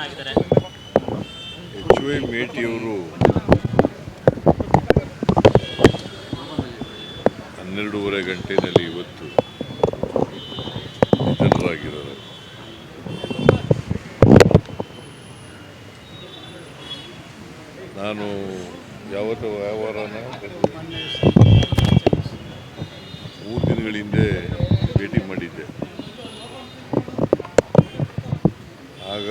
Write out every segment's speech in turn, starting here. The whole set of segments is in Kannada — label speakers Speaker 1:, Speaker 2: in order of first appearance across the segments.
Speaker 1: ನಿಧನರಾಗಿದ್ದಾರೆ
Speaker 2: ಎಚ್ ವೈ ಮೇಟಿಯವರು ಹನ್ನೆರಡೂವರೆ ಗಂಟೆಯಲ್ಲಿ ಇವತ್ತು ನಿಧನರಾಗಿದ್ದಾರೆ. ನಾನು ಯಾವತ್ತು ವ್ಯವಹಾರನ ಮೂರು ದಿನಗಳ ಹಿಂದೆ ಭೇಟಿ ಮಾಡಿದ್ದೆ. ಆಗ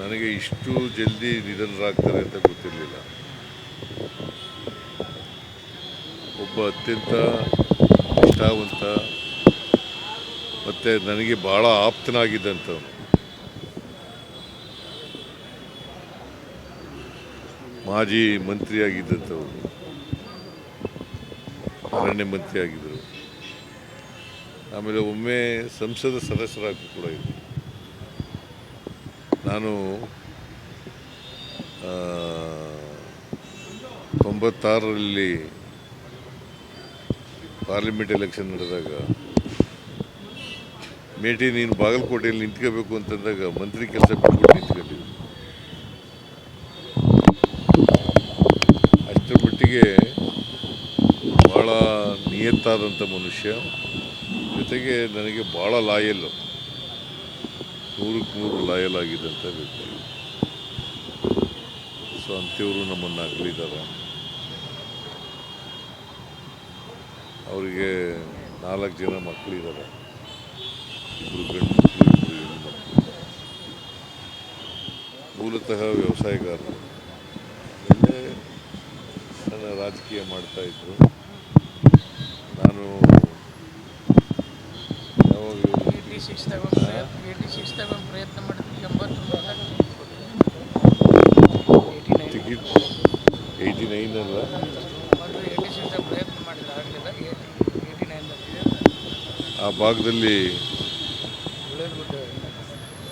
Speaker 2: ನನಗೆ ಇಷ್ಟು ಜಲ್ದಿ ನಿಧನರಾಗ್ತಾರೆ ಅಂತ ಗೊತ್ತಿರಲಿಲ್ಲ. ಒಬ್ಬ ಅತ್ಯಂತ ಇಷ್ಟಾವಂತ ಮತ್ತು ನನಗೆ ಭಾಳ ಆಪ್ತನಾಗಿದ್ದಂಥವನು. ಮಾಜಿ ಮಂತ್ರಿಯಾಗಿದ್ದಂಥವ್ರು ಅರಣ್ಯ ಮಂತ್ರಿ ಆಗಿದ್ದರು ಆಮೇಲೆ ಒಮ್ಮೆ ಸಂಸದ ಸದಸ್ಯರಾಗಿ ಕೂಡ ಇದ್ದರು. ನಾನು ತೊಂಬತ್ತಾರರಲ್ಲಿ ಪಾರ್ಲಿಮೆಂಟ್ ಎಲೆಕ್ಷನ್ ನಡೆದಾಗ, ಮೇಟಿ ನೀನು ಬಾಗಲಕೋಟೆಯಲ್ಲಿ ನಿಂತ್ಕೋಬೇಕು ಅಂತಂದಾಗ ಮಂತ್ರಿ ಕೆಲಸ ಬಿಟ್ಬಿಟ್ಟು ನಿಂತ್ಕೊಂಡಿದ್ದೆ. ಅಷ್ಟರ ಮಟ್ಟಿಗೆ ಭಾಳ ನಿಯತ್ತಾದಂಥ ಮನುಷ್ಯ. ಜೊತೆಗೆ ನನಗೆ ಭಾಳ ಲಾಯಲ್ಲು. ನೂರಕ್ಕೆ ನೂರು ಲಾಯಲ್ ಆಗಿದೆ ಅಂತ ಹೇಳ್ತೀವಿ ಸೊ ಅಂಥವರು ನಮ್ಮನ್ನು ಅಗಲಿದ್ದಾರೆ ಅವರಿಗೆ ನಾಲ್ಕು ಜನ ಮಕ್ಕಳಿದ್ದಾರೆ ಇಬ್ಬರು ಗಂಡು ಮಕ್ಕಳು ಇಬ್ಬರು ಹೆಣ್ಣು ಮಕ್ಕಳು. ಮೂಲತಃ ವ್ಯವಸಾಯಗಾರರು. ಮೊನ್ನೆ ನನ್ನ ರಾಜಕೀಯ ಮಾಡ್ತಾ ಇದ್ರು. ನಾನು ಯಾವಾಗ
Speaker 3: ಏಯ್ಟಿ ಸಿಕ್ಸ್ ತಗೊಂಡು ಟಿ ಸಿಕ್ಸ್ ತಗೊಂಡು ಪ್ರಯತ್ನ ಮಾಡಿದ್ವಿ. ಎಂಬತ್ತು
Speaker 2: ಟಿಕೆಟ್ ಏಯ್ಟಿ ನೈನ್ ಅಲ್ಲ
Speaker 3: ಎ ಟಿ ಸಿಕ್ಸ್ ಪ್ರಯತ್ನ ಮಾಡಿದ್ರೆ ಆಗಲಿಲ್ಲ ಏಯ್ಟಿ ನೈನ್
Speaker 2: ಆ ಭಾಗದಲ್ಲಿ
Speaker 3: ಗುಡ್ಡ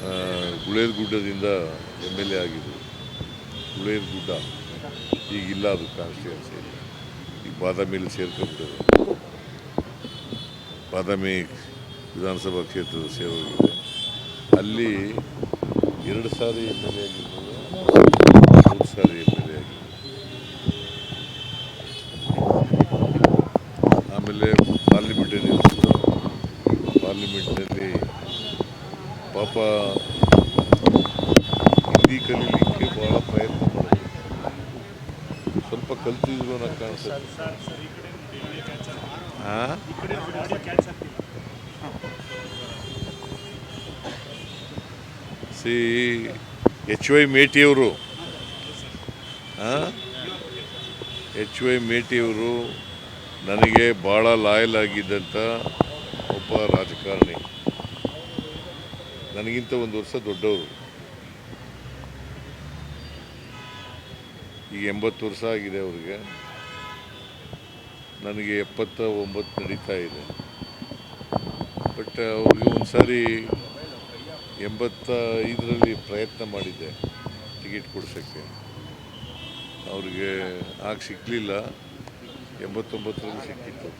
Speaker 2: ಆ, ಗುಳೇದ ಗುಡ್ಡದಿಂದ ಎಂ ಎಲ್ ಎ ಆಗಿದ್ರು ಗುಳೇದ ಗುಡ್ಡ ಈಗಿಲ್ಲ ಅದು ಕಾನ್ಸ್ಟಿಟ್ಯೂನ್ಸಿ ಈಗ ಬಾದಾಮಿಯಲ್ಲಿ ಸೇರ್ಕೊಂಡ್ಬಿಟ್ಟಿದೆ ಬಾದಾಮಿ ವಿಧಾನಸಭಾ ಕ್ಷೇತ್ರದ ಸೇವೆ ಅಲ್ಲಿ ಎರಡು ಸಾರಿ ಎಂ ಎಲ್ ಎ ಆಗಿರ್ಬೋದು ಮೂರು ಸಾರಿ ಎಂ ಎಲ್ ಎ ಆಗಿರ್ಬೋದು. ಆಮೇಲೆ ಪಾರ್ಲಿಮೆಂಟಲ್ಲಿ ಪಾರ್ಲಿಮೆಂಟ್ನಲ್ಲಿ ಪಾಪ ಹಿಂದಿ ಕಲೀಲಿಕ್ಕೆ ಭಾಳ ಪ್ರಯತ್ನ ಮಾಡಿದ್ರು. ಸ್ವಲ್ಪ ಕಲ್ತಿದ್ರು ಅನ್ನೋ ಕಾಣಿಸುತ್ತೆ ಹಾಂ ಸಿ, ಎಚ್ ವೈ ಮೇಟಿಯವರು ಎಚ್ ವೈ ಮೇಟಿಯವರು ನನಗೆ ಭಾಳ ಲಾಯಲ್ ಆಗಿದ್ದಂಥ ಒಬ್ಬ ರಾಜಕಾರಣಿ. ನನಗಿಂತ ಒಂದು ವರ್ಷ ದೊಡ್ಡವರು. ಈಗ ಎಂಬತ್ತು ವರ್ಷ ಆಗಿದೆ ಅವ್ರಿಗೆ. ನನಗೆ ಎಪ್ಪತ್ತ ಒಂಬತ್ತು ನಡೀತಾ ಇದೆ. ಬಟ್ ಅವ್ರಿಗೆ ಒಂದು ಸಾರಿ ಎಂಬತ್ತ ಐದರಲ್ಲಿ ಪ್ರಯತ್ನ ಮಾಡಿದ್ದೆ ಟಿಕೆಟ್ ಕೊಡಿಸೋಕ್ಕೆ. ಅವ್ರಿಗೆ ಆಗ ಸಿಕ್ಕಲಿಲ್ಲ ಎಂಬತ್ತೊಂಬತ್ತರಲ್ಲಿ ಸಿಕ್ಕಿತ್ತು.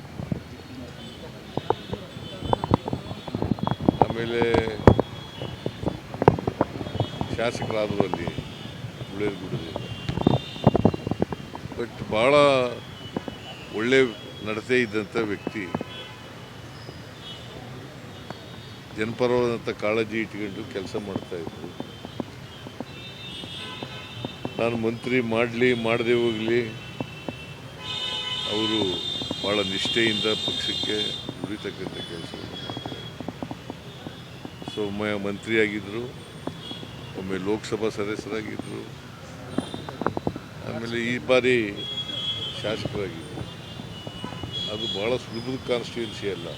Speaker 2: ಆಮೇಲೆ ಶಾಸಕರಾದರು ಅಲ್ಲಿ ಗುಳೇದಗುಡ್ಡದಿಂದ ಬಟ್ ಭಾಳ ಒಳ್ಳೆ ನಡತೆ ಇದ್ದಂಥ ವ್ಯಕ್ತಿ. ಜನಪರವಾದಂಥ ಕಾಳಜಿ ಇಟ್ಕೊಂಡು ಕೆಲಸ ಮಾಡ್ತಾಯಿದ್ರು ನಾನು ಮಂತ್ರಿ ಮಾಡಲಿ, ಮಾಡದೆ ಹೋಗಲಿ, ಅವರು ಭಾಳ ನಿಷ್ಠೆಯಿಂದ ಪಕ್ಷಕ್ಕೆ ದುಡಿತಕ್ಕಂಥ ಕೆಲಸವನ್ನು ಸೊ, ಒಮ್ಮೆ ಮಂತ್ರಿಯಾಗಿದ್ದರು, ಒಮ್ಮೆ ಲೋಕಸಭಾ ಸದಸ್ಯರಾಗಿದ್ದರು, ಆಮೇಲೆ ಈ ಬಾರಿ ಶಾಸಕರಾಗಿದ್ದರು. ಅದು ಭಾಳ ಸುಲಭದ ಕಾನ್ಸ್ಟಿಟ್ಯೂನ್ಸಿ ಅಲ್ಲ.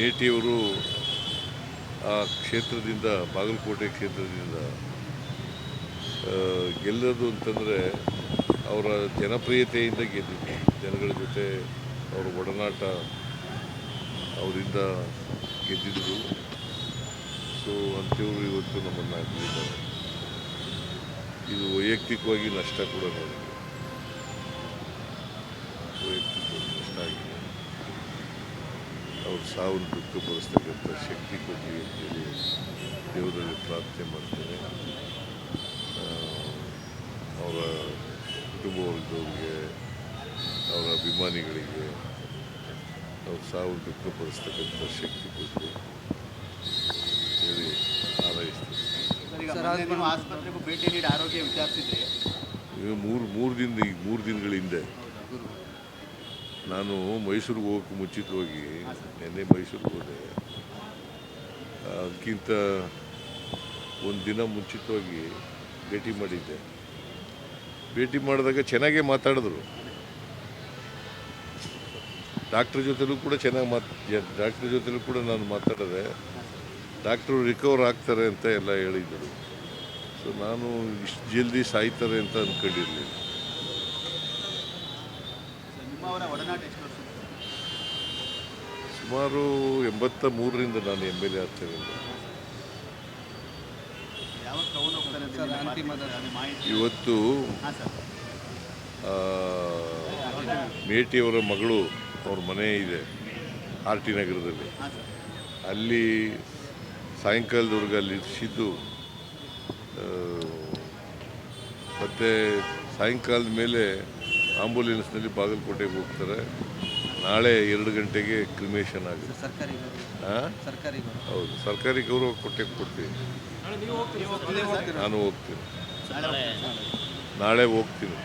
Speaker 2: ಮೇಟಿಯವರು ಆ ಕ್ಷೇತ್ರದಿಂದ, ಬಾಗಲಕೋಟೆ ಕ್ಷೇತ್ರದಿಂದ ಗೆಲ್ಲೋದು ಅಂತಂದರೆ ಅವರ ಜನಪ್ರಿಯತೆಯಿಂದ ಗೆದ್ದಿದ್ದು ಜನಗಳ ಜೊತೆ ಅವರ ಒಡನಾಟ ಅವರಿಂದ ಗೆದ್ದಿದ್ರು ಸೊ ಅಂಥವ್ರು ಇವತ್ತು ನಮ್ಮನ್ನು ಇದು ವೈಯಕ್ತಿಕವಾಗಿ ನಷ್ಟ ಕೂಡ ನನಗೆ ವೈಯಕ್ತಿಕವಾಗಿ ನಷ್ಟ ಆಗಿದೆ ಅವ್ರ ಸಾವನ್ನು ದುಃಖಪಡಿಸ್ತಕ್ಕಂಥ ಶಕ್ತಿ ಕೊಡಿ ಅಂತೇಳಿ ದೇವರಲ್ಲಿ ಪ್ರಾರ್ಥನೆ ಮಾಡ್ತೇನೆ ಅವರ ಕುಟುಂಬ ವರ್ಗದವ್ರಿಗೆ ಅವರ ಅಭಿಮಾನಿಗಳಿಗೆ ಅವ್ರ ಸಾವು ದುಃಖಪಡಿಸ್ತಕ್ಕಂಥ ಶಕ್ತಿ ಕೊಟ್ಟು ಹೇಳಿ ಹಾರೈಸ್ತೀನಿ
Speaker 1: ಆಸ್ಪತ್ರೆಗೂ ಭೇಟಿ ನೀಡಿ ಆರೋಗ್ಯ ವಿಚಾರಿಸಿದ್ರೆ.
Speaker 2: ಈಗ ಮೂರು ಮೂರು ದಿನ ಈಗ ಮೂರು ದಿನಗಳ ಹಿಂದೆ ನಾನು ಮೈಸೂರಿಗೆ ಹೋಗೋಕ್ಕೆ ಮುಂಚಿತವಾಗಿ ನಿನ್ನೆ ಮೈಸೂರಿಗೆ ಹೋದೆ. ಅದಕ್ಕಿಂತ ಒಂದು ದಿನ ಮುಂಚಿತವಾಗಿ ಭೇಟಿ ಮಾಡಿದ್ದೆ. ಭೇಟಿ ಮಾಡಿದಾಗ ಚೆನ್ನಾಗೇ ಮಾತಾಡಿದ್ರು. ಡಾಕ್ಟ್ರ್ ಜೊತೆಲೂ ಕೂಡ ಚೆನ್ನಾಗಿ ಮಾತು ಡಾಕ್ಟ್ರ್ ಜೊತೆಲೂ ಕೂಡ ನಾನು ಮಾತಾಡಿದೆ, ಡಾಕ್ಟ್ರು ರಿಕವರ್ ಆಗ್ತಾರೆ ಅಂತ ಎಲ್ಲ ಹೇಳಿದರು ಸೊ, ನಾನು ಇಷ್ಟು ಜಲ್ದಿ ಸಾಯ್ತಾರೆ ಅಂತ ಅಂದ್ಕೊಂಡಿರಲಿಲ್ಲ
Speaker 1: ನಿಮ್ಮವರ ಒಡನಾಟ ಎಷ್ಟು ವರ್ಷ?
Speaker 2: ಸುಮಾರು ಎಂಬತ್ತ ಮೂರರಿಂದ ನಾನು ಎಂ ಎಲ್ ಎ ಆಗ್ತೇನೆ. ಇವತ್ತು ಮೇಟಿಯವರ ಮಗಳು ಅವ್ರ ಮನೆ ಇದೆ ಆರ್ ಟಿ ನಗರದಲ್ಲಿ. ಅಲ್ಲಿ ಸಾಯಂಕಾಲದವರೆಗೆ ಅಲ್ಲಿ ಇರಿಸಿದ್ದು ಮತ್ತು ಸಾಯಂಕಾಲದ ಮೇಲೆ ಆಂಬುಲೆನ್ಸ್ನಲ್ಲಿ ಬಾಗಲಕೋಟೆಗೆ ಹೋಗ್ತಾರೆ. ನಾಳೆ ಎರಡು ಗಂಟೆಗೆ ಕ್ರಿಮೇಷನ್ ಆಗುತ್ತೆ.
Speaker 4: ಸರ್ಕಾರಿ ಗೌರವ.
Speaker 2: ಹಾಂ
Speaker 4: ಸರ್ಕಾರಿ ಗೌರವ.
Speaker 2: ಹೌದು ಸರ್ಕಾರಿ ಗೌರವ ಕೊಟ್ಟೆ ಕೊಡ್ತೀನಿ. ನಾನು ಹೋಗ್ತೀನಿ.
Speaker 1: ನಾಳೆ.
Speaker 2: ನಾಳೆ ಹೋಗ್ತೀನಿ.